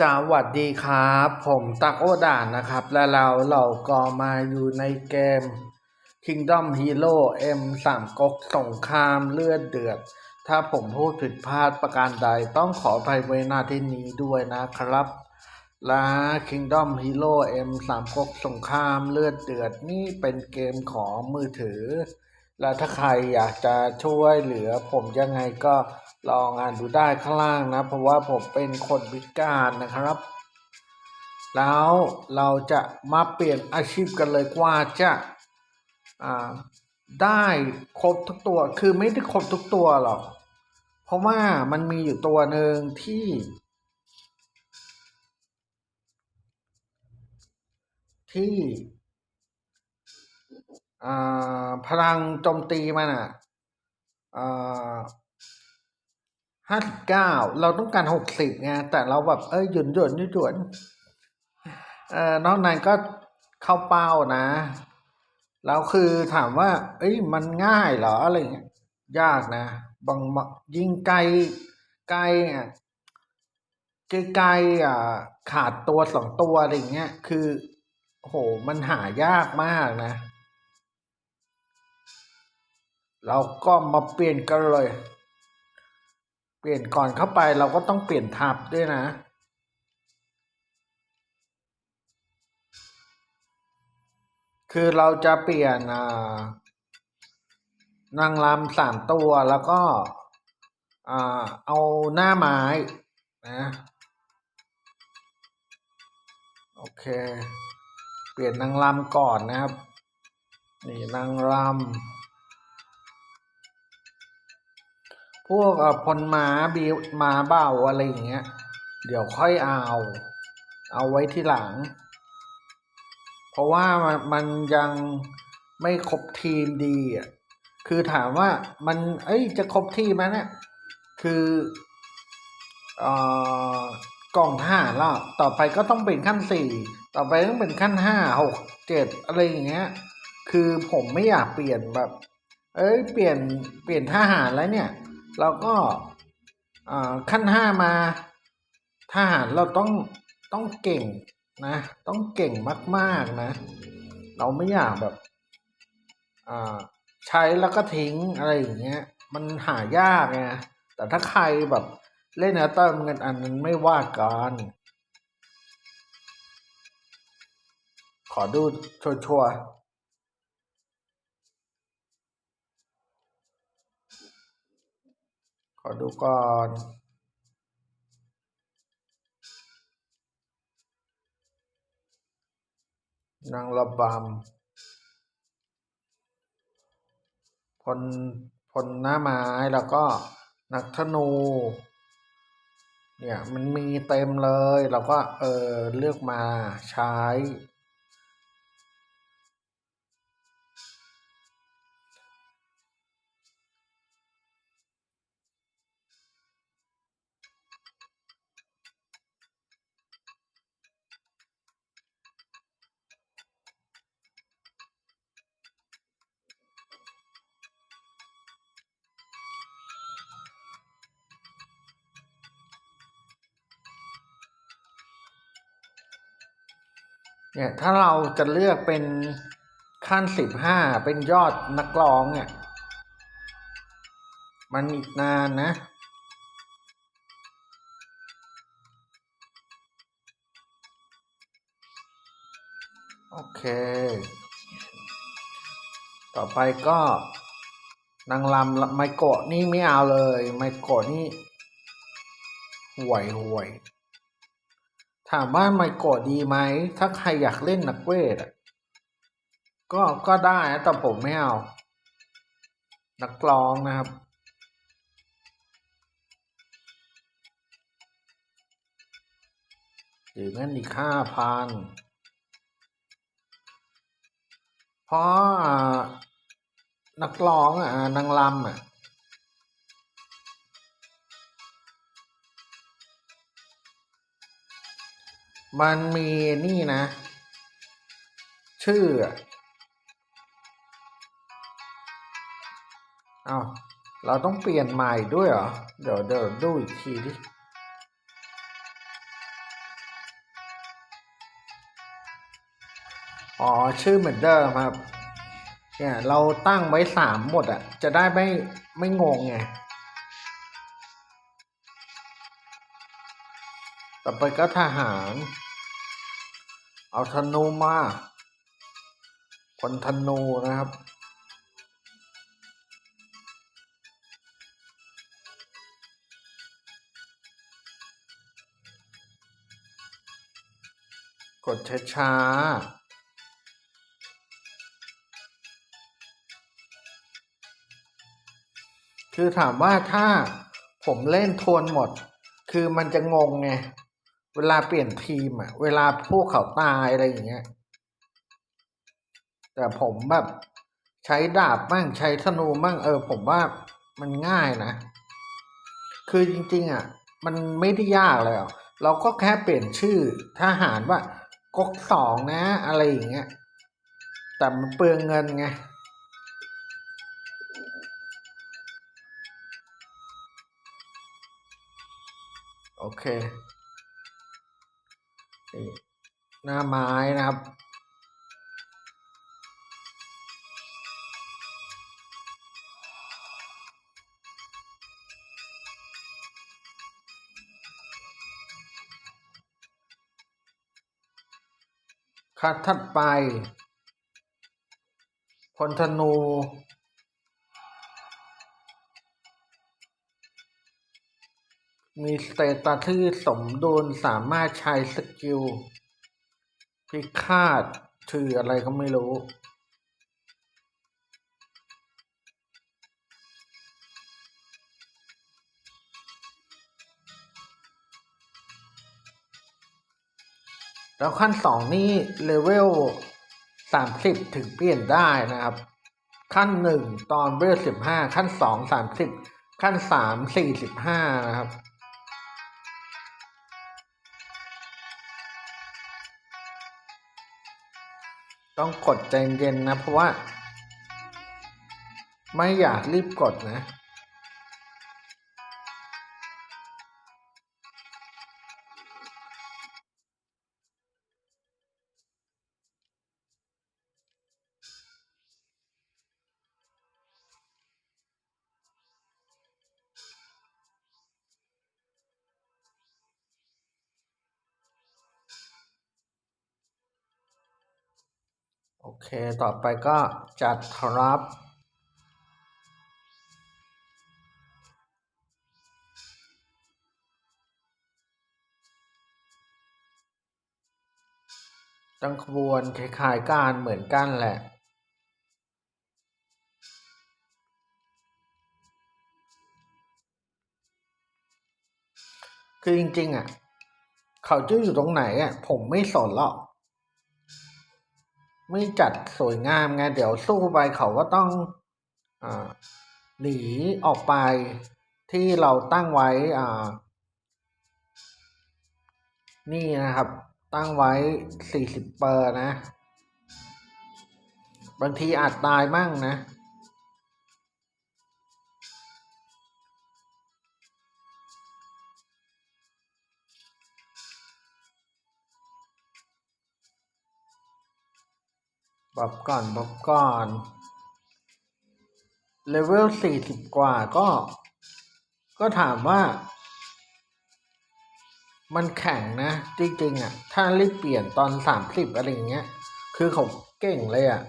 สวัสดีครับ ผมตักโอด่านนะครับ และเราเราก็มาอยู่ในเกม Kingdom Hero M 3ก๊กสงครามเลือดเดือด ถ้าผมพูดผิดพลาดประการใดต้องขออภัยไว้หน้าที่นี้ด้วยนะครับ และ Kingdom Hero M 3ก๊กสงครามเลือดเดือดนี่เป็นเกมของมือถือ และถ้าใครอยากจะช่วยเหลือผมยังไงก็ ลองอ่านดูได้ข้างล่างนะ เพราะว่าผมเป็นคนพิการนะครับ แล้วเราจะมาเปลี่ยนอาชีพกันเลยกว่าจะอ่าได้ครบทุกตัวคือไม่ได้ครบทุกตัวหรอก เพราะว่ามันมีอยู่ตัวหนึ่งที่ ที่อ่าพลังโจมตีมันอะอ่า ห้าสิบเก้าเราต้องการหกสิบไงแต่เราแบบเอ้ยหยุนหยุนหยุนหยุนเอ่อนอกนั้นก็เข้าเป้านะแล้วคือถามว่า เอ้ยมันง่ายเหรออะไรเงี้ยยากนะบางยิงไกลไกลอะไกลๆอะขาดตัวสองตัวอะไรเงี้ยคือโหมันหายากมากนะ เราก็มาเปลี่ยนกันเลย เปลี่ยนก่อนเข้าไปเราก็ต้องเปลี่ยนทับด้วยนะ คือเราจะเปลี่ยนนางรำสามตัวแล้วก็เอาหน้าไม้นะโอเค เปลี่ยนนางรำก่อนนะครับ นี่นางรำ พวกพลม้าบีมาเบ้าอะไรอย่างเงี้ย เดี๋ยวค่อยเอา เอาไว้ที่หลัง เพราะว่ามันยังไม่ครบทีมดีอะคือถามว่ามันเอ้ยจะครบทีมไหมเนี่ยคือออกล่องทหารแล้วต่อไปก็ต้องเป็นขั้นสี่ต่อไปต้องเป็นขั้นห้าหกเจ็ดอะไรอย่างเงี้ย คือผมไม่อยากเปลี่ยนแบบ เอ้ยเปลี่ยนเปลี่ยนทหารแล้วเนี่ย เราก็ขั้นห้ามาทหารเราต้องต้องเก่งนะ ต้องเก่งมากๆนะ เราไม่อยากแบบใช้แล้วก็ทิ้งอะไรอย่างเงี้ย มันหายากไงแต่ถ้าใครแบบเล่นเนื้อเติมเงินอันนั้นไม่ว่ากันขอดูชัวร์ ขอดูก่อนนางระบำพลพลหน้าไม้แล้วก็นักธนู เนี่ย มันมีเต็มเลย เราก็เออเลือกมาใช้ เนี่ยถ้าเราจะเลือกเป็นขั้นสิบห้าเป็นยอดนักร้องเนี่ย มันอีกนานนะ โอเค ต่อไปก็นางลำไมโกะนี่ไม่เอาเลย ไมโกะนี่ห่วยห่วยามว่าไมโกะดีไหม ถ้าใครอยากเล่นนักเวทอะก็ก็ได้แต่ผมไม่เอา นักร้องนะครับ หรืองั้นอีกห้าพันเพราะนักร้องอะนางรำอะ มันมีนี่นะ ชื่อเอาเราต้องเปลี่ยนใหม่ด้วยเหรอ เดี๋ยวเดี๋ยวดูอีกทีดิอ๋อ ชื่อเหมือนเดิมครับ เนี่ยเราตั้งไว้สามหมดอะจะได้ไม่ไม่งงไง ต่อไปก็ทหาร เอาธนูมาพลธนูนะครับ กดช้าๆคือถามว่าถ้าผมเล่นทวนหมด คือมันจะงงไง เวลาเปลี่ยนทีมอะเวลาพวกเขาตายอะไรอย่างเงี้ย แต่ผมแบบใช้ดาบมั่งใช้ธนูมั่งเออ ผมว่ามันง่ายนะ คือจริง ๆ อะ มันไม่ได้ยากเลยเราก็แค่เปลี่ยนชื่อทหารว่าก๊กสองนะ อะไรอย่างเงี้ย แต่มันเปลืองเงินไงโอเค หน้าไม้นะครับ คัดถัดไปพลธนู มีสเตตัสที่สมดุลสามารถใช้สกิลพิฆาตถืออะไรก็ไม่รู้ แล้วขั้นสองนี่เลเวลสามสิบถึงเปลี่ยนได้นะครับ ขั้นหนึ่งตอนเวลสิบห้าขั้นสองสามสิบขั้นสามสี่สิบห้านะครับ ต้องกดใจเย็นนะ เพราะว่า ไม่อยากรีบกดนะ โอเค ต่อไปก็จัดครับตั้งขบวนคล้ายๆการเหมือนกันแหละคือจริงๆอะ เขาจะอยู่ตรงไหนอะ ผมไม่สนหรอก ไม่จัดสวยงามไงเดี๋ยวสู้ไปเขาก็ต้องอหนีออกไปที่เราตั้งไว้อ่านี่นะครับ ตั้งไว้สี่สิบเปอร์นะ บางทีอาจตายมั่งนะ บับก่อนบับก่อนเลเวลสี่สิบกว่าก็ ก็ถามว่า มันแข็งนะ จริงๆอะ ถ้ารีบเปลี่ยนตอนสามสิบอะไรอย่างเงี้ย คือเขาเก่งเลยอะ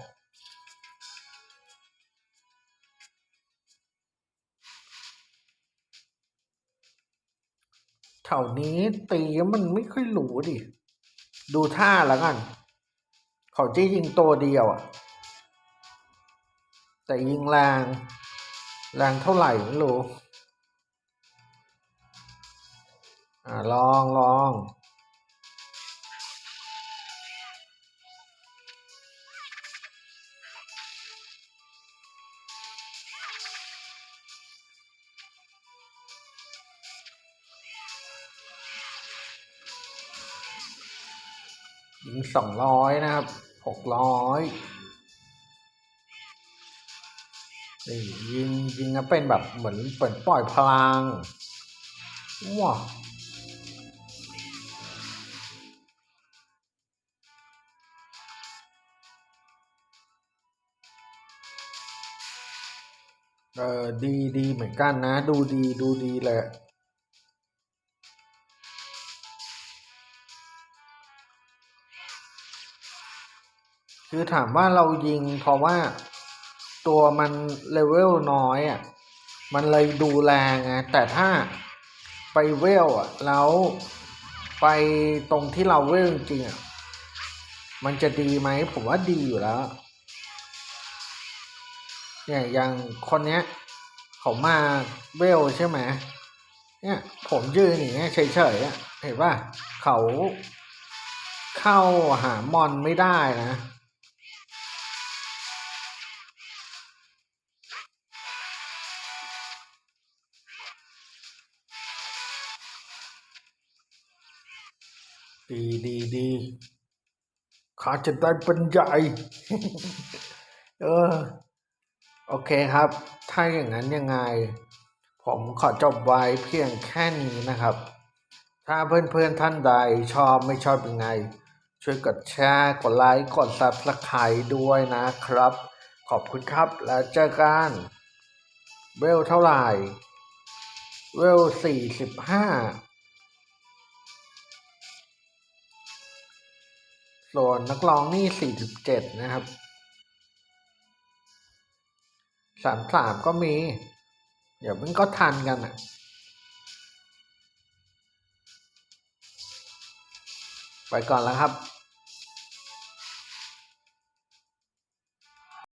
แถวนี้ตีมันไม่ค่อยหรูดิ ดูท่าแล้วกัน เขาจะยิงตัวเดียวอะ แต่ยิงแรงแรงเท่าไหร่ไม่รู้อ่าลองลองยิงสองร้อยนะครับ หกร้อยนี่ยิงยิงนะเป็นแบบเหมือนเปิดปล่อยพลังว้าเออดีดีเหมือนกันนะ ดูดีดูดีแหละ คือถามว่าเรายิงเพราะว่าตัวมันเลเวลน้อยอะมันเลยดูแรงไงแต่ถ้าไปเวลอะแล้วไปตรงที่เราเวลจริงอะมันจะดีไหมผมว่าดีอยู่แล้ว เนี่ยอย่างคนเนี้ยเขามาเวลใช่ไหมเนี่ยผมยืนอย่างเงี้ยเฉยๆอะเห็นป่ะเขาเข้าหามอนไม่ได้นะ ดีดีดีขาจะได้เป็นใหญ่ เออ โอเคครับ ถ้าอย่างนั้นยังไง ผมขอจบไว้เพียงแค่นี้นะครับ ถ้าเพื่อนๆท่านใดชอบไม่ชอบยังไง ช่วยกดแชร์ กดไลค์ กด subscribe ด้วยนะครับ ขอบคุณครับ แล้วเจอกันเวลเท่าไหร่ เวลสี่สิบห้า ส่วนนักร้องนี่สี่สิบเจ็ดนะครับสามสามก็มี เดี๋ยวมันก็ทันกันอะไปก่อนแล้วครับ